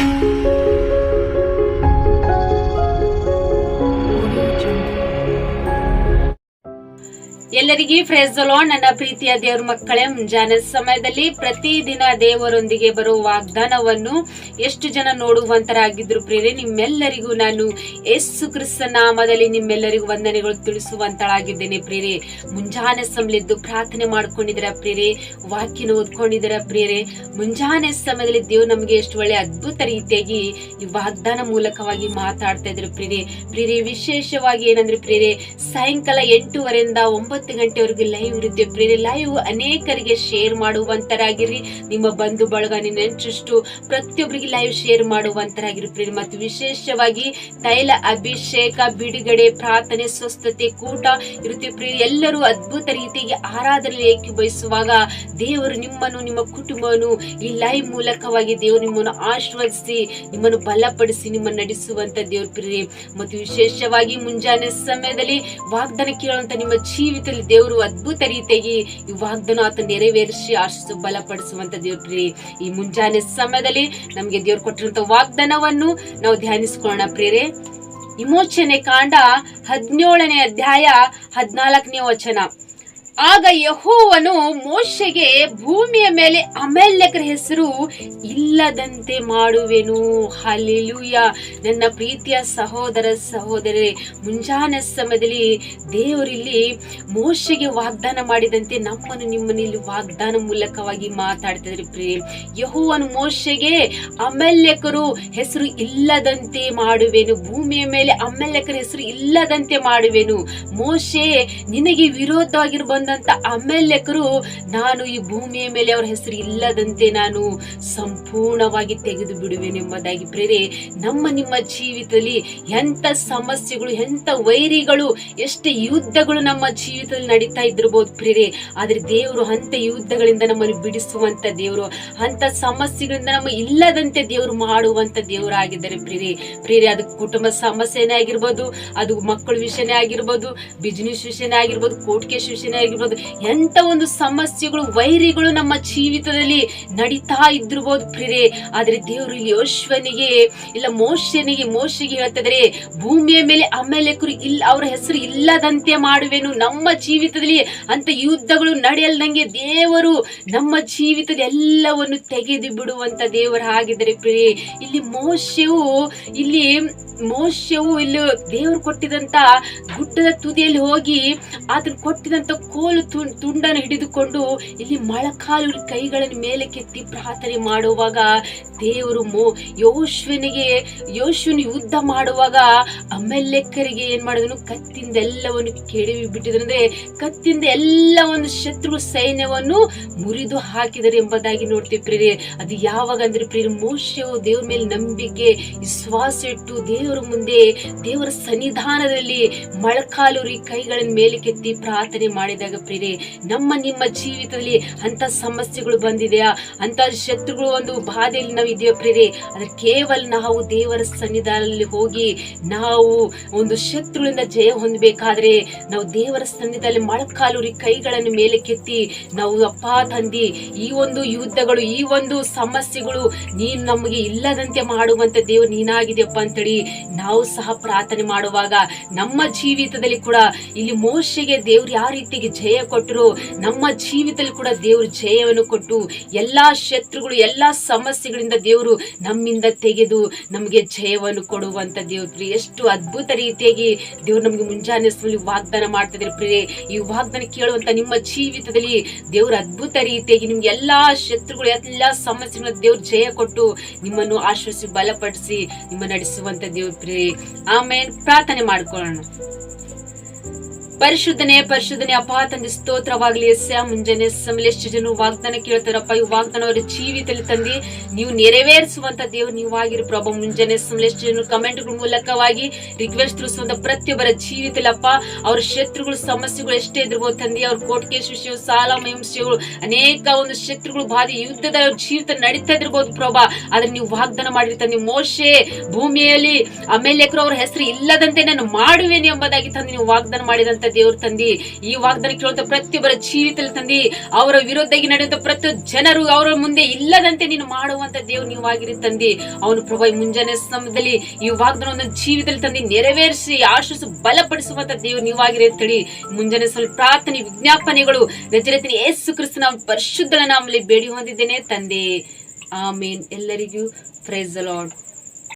Música ಎಲ್ಲರಿಗೂ ಅಲೋ ನನ್ನ ಪ್ರೀತಿಯ ದೇವ್ರ ಮಕ್ಕಳೇ, ಮುಂಜಾನೆ ಸಮಯದಲ್ಲಿ ಪ್ರತಿದಿನ ದೇವರೊಂದಿಗೆ ಬರುವ ವಾಗ್ದಾನವನ್ನು ಎಷ್ಟು ಜನ ನೋಡುವಂತರಾಗಿದ್ರು ಪ್ರೇರೆ ನಿಮ್ಮೆಲ್ಲರಿಗೂ ನಾನು ಯೇಸು ಕ್ರಿಸ್ತ ನಾಮದಲ್ಲಿ ನಿಮ್ಮೆಲ್ಲರಿಗೂ ವಂದನೆಗಳು ತಿಳಿಸುವಂತಳಾಗಿದ್ದೇನೆ ಪ್ರೇರೆ ಮುಂಜಾನೆ ಸಮಲಿದ್ದು ಪ್ರಾರ್ಥನೆ ಮಾಡ್ಕೊಂಡಿದ್ರ ಪ್ರೇರೆ ವಾಕ್ಯನ ಓದ್ಕೊಂಡಿದ್ರ ಪ್ರೇರೆ ಮುಂಜಾನೆ ಸಮಯದಲ್ಲಿ ದೇವ್ರು ನಮಗೆ ಎಷ್ಟು ಒಳ್ಳೆ ಅದ್ಭುತ ರೀತಿಯಾಗಿ ಈ ವಾಗ್ದಾನ ಮೂಲಕವಾಗಿ ಮಾತಾಡ್ತಾ ಇದ್ರು ಪ್ರೇರೆ ಪ್ರೇರೆ ವಿಶೇಷವಾಗಿ ಏನಂದ್ರೆ ಪ್ರೇರೆ ಸಾಯಂಕಾಲ ಎಂಟೂವರೆಯಿಂದ ಒಂಬತ್ತು ಗಂಟೆವರೆಗೂ ಲೈವ್ ಇರುತ್ತೆ ಪ್ರೇರಿ ಲೈವ್ ಅನೇಕರಿಗೆ ಶೇರ್ ಮಾಡುವಂತರಾಗಿರಿ ನಿಮ್ಮ ಬಂಧು ಬಳಗ ನೆಂಟಷ್ಟು ಪ್ರತಿಯೊಬ್ಬರಿಗೆ ಲೈವ್ ಶೇರ್ ಮಾಡುವಂತರಾಗಿರಿ ಪ್ರೀ ಮತ್ತು ವಿಶೇಷವಾಗಿ ತೈಲ ಅಭಿಷೇಕ, ಬಿಡುಗಡೆ, ಪ್ರಾರ್ಥನೆ, ಸ್ವಸ್ಥತೆ, ಕೂಟ ಇರುತ್ತೆ ಪ್ರೇರೆ ಎಲ್ಲರೂ ಅದ್ಭುತ ರೀತಿಗೆ ಆರಾಧನೆ ಏಕೆ ಬಯಸುವಾಗ ದೇವರು ನಿಮ್ಮನ್ನು, ನಿಮ್ಮ ಕುಟುಂಬವನ್ನು ಈ ಲೈವ್ ಮೂಲಕವಾಗಿ ದೇವರು ನಿಮ್ಮನ್ನು ಆಶೀರ್ವದಿಸಿ, ನಿಮ್ಮನ್ನು ಬಲಪಡಿಸಿ, ನಿಮ್ಮನ್ನು ನಡೆಸುವಂತ ದೇವ್ರ ಪ್ರೇರಿ ಮತ್ತು ವಿಶೇಷವಾಗಿ ಮುಂಜಾನೆ ಸಮಯದಲ್ಲಿ ವಾಗ್ದಾನ ಕೇಳುವಂತ ನಿಮ್ಮ ಜೀವಿತದಲ್ಲಿ ದೇವರು ಅದ್ಭುತ ರೀತಿಯಾಗಿ ಈ ವಾಗ್ದನ ಆತ ನೆರವೇರಿಸಿ ಆಶಿಸು ಬಲಪಡಿಸುವಂತ ದೇವ್ರ, ಈ ಮುಂಜಾನೆ ಸಮಯದಲ್ಲಿ ನಮಗೆ ದೇವ್ರು ಕೊಟ್ಟಿರುವಂತ ವಾಗ್ದಾನವನ್ನು ನಾವು ಧ್ಯಾನಿಸ್ಕೊಳ್ಳೋಣ ಪ್ರೇರೆ. ವಿಮೋಚನೆ ಕಾಂಡ ಹದಿನೇಳನೇ ಅಧ್ಯಾಯ ಹದಿನಾಲ್ಕನೇ ವಚನ. ಆಗ ಯಹೋವನು ಮೋಶೆಗೆ ಭೂಮಿಯ ಮೇಲೆ ಅಮೆಲ್ಯಕರ ಹೆಸರು ಇಲ್ಲದಂತೆ ಮಾಡುವೆನು. ಹಲಿಲುಯ ನನ್ನ ಪ್ರೀತಿಯ ಸಹೋದರ ಸಹೋದರರೇ, ಮುಂಜಾನೆ ಸಮಯದಲ್ಲಿ ದೇವರಿಲ್ಲಿ ಮೋಶೆಗೆ ವಾಗ್ದಾನ ಮಾಡಿದಂತೆ ನಮ್ಮನ್ನು ನಿಮ್ಮನ್ನು ಇಲ್ಲಿ ವಾಗ್ದಾನ ಮೂಲಕವಾಗಿ ಮಾತಾಡ್ತಿದ್ರಿ ಪ್ರೇಮ್ ಯಹೋವನು ಮೋಶೆಗೆ ಅಮೆಲ್ಯಕರು ಹೆಸರು ಇಲ್ಲದಂತೆ ಮಾಡುವೆನು. ಭೂಮಿಯ ಮೇಲೆ ಅಮೆಲ್ಯಕರ ಹೆಸರು ಇಲ್ಲದಂತೆ ಮಾಡುವೆನು. ಮೋಶೆ, ನಿನಗೆ ವಿರೋಧವಾಗಿ ಬಂದಂತ ಅಮೆಲ್ಯಕರು ನಾನು ಈ ಭೂಮಿಯ ಮೇಲೆ ಅವರ ಹೆಸರು ಇಲ್ಲದಂತೆ ನಾನು ಸಂಪೂರ್ಣವಾಗಿ ತೆಗೆದು ಬಿಡುವೆನೆಂಬುದಾಗಿ ಪ್ರೇರೆ. ನಮ್ಮ ನಿಮ್ಮ ಜೀವಿತದಲ್ಲಿ ಎಂತ ಸಮಸ್ಯೆಗಳು ಎಂತ ವೈರಿಗಳು, ಎಷ್ಟೇ ಯುದ್ಧಗಳು ನಮ್ಮ ಜೀವಿತದಲ್ಲಿ ನಡೀತಾ ಇದ್ರಬಹುದು ಪ್ರೇರೆ. ಆದರೆ ದೇವರು ಅಂತ ಯುದ್ಧಗಳಿಂದ ನಮ್ಮನ್ನು ಬಿಡಿಸುವಂತ ದೇವರು ಅಂತ ಸಮಸ್ಯೆಗಳಿಂದ ನಮ್ಮ ಇಲ್ಲದಂತೆ ದೇವರು ಮಾಡುವಂತ ದೇವರಾಗಿದ್ದಾರೆ ಪ್ರೇರೆ. ಪ್ರೇರೆ, ಅದು ಕುಟುಂಬ ಸಮಸ್ಯೆನೇ ಆಗಿರ್ಬೋದು, ಅದು ಮಕ್ಕಳ ವಿಷಯನೇ ಆಗಿರ್ಬೋದು ಬಿಸ್ನೆಸ್ ವಿಷಯನೇ ಆಗಿರ್ಬೋದು ಕೋರ್ಟ್ ಕೇಸ್ ವಿಷಯನೇ ಆಗಿರ್ಬೋದು ಎಂತ ಒಂದು ಸಮಸ್ಯೆಗಳು, ವೈರಿಗಳು ನಮ್ಮ ಜೀವಿತದಲ್ಲಿ ನಡೀತಾ ಇದ್ದಿರ್ಬೋದು ಪ್ರಿಯರೇ. ಆದ್ರೆ ದೇವರು ಇಲ್ಲಿ ಯೋಶ್ವನಿಗೆ, ಇಲ್ಲ ಮೋಶನಿಗೆ, ಮೋಶಿಗೆ ಹೇಳ್ತಿದ್ರೆ, ಭೂಮಿಯ ಮೇಲೆ ಆಮೇಲೆ ಇಲ್ಲ ಅವರ ಹೆಸರು ಇಲ್ಲದಂತೆ ಮಾಡುವೆನು. ನಮ್ಮ ಜೀವಿತದಲ್ಲಿ ಅಂತ ಯುದ್ಧಗಳು ನಡೆಯಲ್ದಂಗೆ ದೇವರು ನಮ್ಮ ಜೀವಿತದ ಎಲ್ಲವನ್ನು ತೆಗೆದು ಬಿಡುವಂತ ದೇವರು ಆಗಿದ್ರೆ ಪ್ರಿಯೇ ಇಲ್ಲಿ ಮೋಶವು ಇಲ್ಲಿ ಮೋಶವು ಇಲ್ಲಿ ದೇವರು ಕೊಟ್ಟಿದಂತ ಗುಡ್ಡದ ತುದಿಯಲ್ಲಿ ಹೋಗಿ ಆತನ ಕೊಟ್ಟಿದಂತ ಕೋಲು ತುಂಡನ್ನು ಹಿಡಿದುಕೊಂಡು ಇಲ್ಲಿ ಮೊಳಕಾಲು ಕೈಗಳನ್ನು ಮೇಲೆ ಕೆತ್ತಿ ಪ್ರಾರ್ಥನೆ ಮಾಡುವಾಗ ದೇವರು ಮೋ, ಯೋಶ್ವನಿಗೆ ಯೋಶ್ವನ ಯುದ್ಧ ಮಾಡುವಾಗ ಅಮೆಲ್ಲೆಕ್ಕರಿಗೆ ಏನ್ ಮಾಡಿದನು? ಕತ್ತಿಂದ ಎಲ್ಲವನ್ನು ಕೆಡವಿ ಬಿಟ್ಟಿದ್ರೆ ಕತ್ತಿಂದ ಎಲ್ಲ ಒಂದು ಶತ್ರು ಸೈನ್ಯವನ್ನು ಮುರಿದು ಹಾಕಿದರೆ ಎಂಬುದಾಗಿ ನೋಡ್ತೀವಿ ಪ್ರೇರೆ ಅದು ಯಾವಾಗ ಅಂದ್ರೆ ಪ್ರೇರೆ ಮೋಶವು ದೇವ್ರ ಮೇಲೆ ನಂಬಿಕೆ, ವಿಶ್ವಾಸ ಇಟ್ಟು ದೇವರ ಮುಂದೆ, ದೇವರ ಸನ್ನಿಧಾನದಲ್ಲಿ ಮಳಕಾಲುರಿ ಕೈಗಳನ್ನು ಮೇಲೆ ಕೆತ್ತಿ ಪ್ರಾರ್ಥನೆ ಮಾಡಿದಾಗ ಪ್ರೇರೆ ನಮ್ಮ ನಿಮ್ಮ ಜೀವಿತದಲ್ಲಿ ಅಂತ ಸಮಸ್ಯೆಗಳು ಬಂದಿದೆಯಾ? ಅಂತ ಶತ್ರುಗಳು ಒಂದು ಬಾಧೆಯಲ್ಲಿ ನಾವು ಇದೆಯೋ ಪ್ರೇರೆ ಅದ್ರ ಕೇವಲ ನಾವು ದೇವರ ಸನ್ನಿಧಾನದಲ್ಲಿ ಹೋಗಿ ನಾವು ಒಂದು ಶತ್ರುಗಳಿಂದ ಜಯ ಹೊಂದಬೇಕಾದ್ರೆ ನಾವು ದೇವರ ಸನ್ನಿಧಾನದಲ್ಲಿ ಮೊಳಕಾಲುರಿ ಕೈಗಳನ್ನು ಮೇಲೆ ಕೆತ್ತಿ ನಾವು ಅಪ್ಪ ತಂದಿ, ಈ ಒಂದು ಯುದ್ಧಗಳು, ಈ ಒಂದು ಸಮಸ್ಯೆಗಳು ನೀನು ನಮಗೆ ಇಲ್ಲದಂತೆ ಮಾಡುವಂತ ದೇವರು ನೀನಾಗಿದೆಯಪ್ಪ ಅಂತೇಳಿ ನಾವು ಸಹ ಪ್ರಾರ್ಥನೆ ಮಾಡುವಾಗ ನಮ್ಮ ಜೀವಿತದಲ್ಲಿ ಕೂಡ ಇಲ್ಲಿ ಮೋಶೆಗೆ ದೇವ್ರು ಯಾವ ರೀತಿಗೆ ಜಯ ಕೊಟ್ಟರು, ನಮ್ಮ ಜೀವಿತದಲ್ಲಿ ಕೂಡ ದೇವರು ಜಯವನ್ನು ಕೊಟ್ಟು ಎಲ್ಲಾ ಶತ್ರುಗಳು, ಎಲ್ಲಾ ಸಮಸ್ಯೆಗಳಿಂದ ದೇವರು ನಮ್ಮಿಂದ ತೆಗೆದು ನಮಗೆ ಜಯವನ್ನು ಕೊಡುವಂತ ದೇವ್ರಿ. ಎಷ್ಟು ಅದ್ಭುತ ರೀತಿಯಾಗಿ ದೇವರು ನಮಗೆ ಮುಂಜಾನೆ ವಾಗ್ದಾನ ಮಾಡ್ತಿದ್ರೆ ಪ್ರಿಯೆ, ಈ ವಾಗ್ದಾನ ಕೇಳುವಂತ ನಿಮ್ಮ ಜೀವಿತದಲ್ಲಿ ದೇವರು ಅದ್ಭುತ ರೀತಿಯಾಗಿ ನಿಮ್ಗೆ ಎಲ್ಲಾ ಶತ್ರುಗಳು, ಎಲ್ಲಾ ಸಮಸ್ಯೆಗಳ ದೇವ್ರು ಜಯ ಕೊಟ್ಟು ನಿಮ್ಮನ್ನು ಆಶ್ವಾಸಿ ಬಲಪಡಿಸಿ, ನಿಮ್ಮ ನಡೆಸುವಂತ ದೇವ್ರ ಆಮೇಲೆ ಪ್ರಾರ್ಥನೆ ಮಾಡ್ಕೊಳ್ಳೋಣ. ಪರಿಶುದ್ಧನೆ ಪರಿಶುದ್ಧನೆ, ಅಪ್ಪ ತಂದೆ, ಸ್ತೋತ್ರವಾಗ್ಲಿ ಎಸ್ಯ ಮುಂಜಾನೆ ಎಷ್ಟು ಜನ ವಾಗ್ದಾನ ಕೇಳ್ತಾರಪ್ಪ, ಈ ವಾಗ್ದಾನ ಅವರ ಜೀವಿತದಲ್ಲಿ ತಂದಿ, ನೀವು ನೆರವೇರಿಸುವಂತ ದೇವ್ರು ನೀವಾಗಿರಿ ಪ್ರಭಾ. ಮುಂಜಾನೆ ಎಷ್ಟು ಜನ ಕಮೆಂಟ್ಗಳ ಮೂಲಕವಾಗಿ ರಿಕ್ವೆಸ್ಟ್ ತಿಳಿಸುವಂತ ಪ್ರತಿಯೊಬ್ಬರ ಜೀವಿತಲ್ಲಪ್ಪ ಅವ್ರ ಶತ್ರುಗಳು, ಸಮಸ್ಯೆಗಳು ಎಷ್ಟೇ ಇದ್ರಬಹುದು ತಂದಿ, ಅವ್ರ ಕೇಸ್ ವಿಷಯ ಸಾಲ ಮಹಿಂಸೆಗಳು ಅನೇಕ ಒಂದು ಶತ್ರುಗಳು ಬಾಧಿ, ಯುದ್ಧದ ಜೀವಿತ ನಡೀತಾ ಇದ್ರಬಹುದು ಪ್ರಭಾ. ಆದ್ರೆ ನೀವು ವಾಗ್ದಾನ ಮಾಡಿರಿ ತಂದೆ, ಮೋಶೆ ಭೂಮಿಯಲ್ಲಿ ಆಮೇಲೆ ಅವ್ರ ಹೆಸರು ಇಲ್ಲದಂತೆ ನಾನು ಮಾಡುವೇನೆ ಎಂಬುದಾಗಿ ತಂದೆ, ನೀವು ವಾಗ್ದಾನ ಮಾಡಿದಂತ ದೇವ್ರ ತಂದಿ, ಈ ವಾಗ್ದಾನ ಕೇಳುವಂತ ಪ್ರತಿಯೊಬ್ಬರ ಜೀವಿತದಲ್ಲಿ ತಂದಿ, ಅವರ ವಿರೋಧವಾಗಿ ನಡೆಯುವಂತ ಪ್ರತಿ ಜನರು ಅವರ ಮುಂದೆ ಇಲ್ಲದಂತೆ ನೀನು ಮಾಡುವಂತ ದೇವ್ರು ನೀವಾಗಿರಿ ತಂದಿ. ಅವನು ಪ್ರಭು ಮುಂಜಾನೆ ಸಮಯದಲ್ಲಿ ಈ ವಾಗ್ದಾನವನ್ನು ಜೀವಿತದಲ್ಲಿ ತಂದಿ, ನೆರವೇರಿಸಿ ಆಶಿಸು ಬಲಪಡಿಸುವಂತ ದೇವ್ರು ನೀವಾಗಿರಿ ಅಂತೇಳಿ ಮುಂಜಾನೆ ಸ್ವಲ್ಪ ಪ್ರಾರ್ಥನೆ, ವಿಜ್ಞಾಪನೆಗಳು ನಜರತಿನ ಯೇಸು ಕ್ರಿಸ್ತನ ಪರಿಶುದ್ಧ ನಾಮಲ್ಲಿ ಬೇಡಿ ಹೊಂದಿದ್ದೇನೆ ತಂದೆ. ಆಮೇನ್. ಎಲ್ಲರಿಗೂ ಪ್ರೈಸ್ ಲಾರ್ಡ್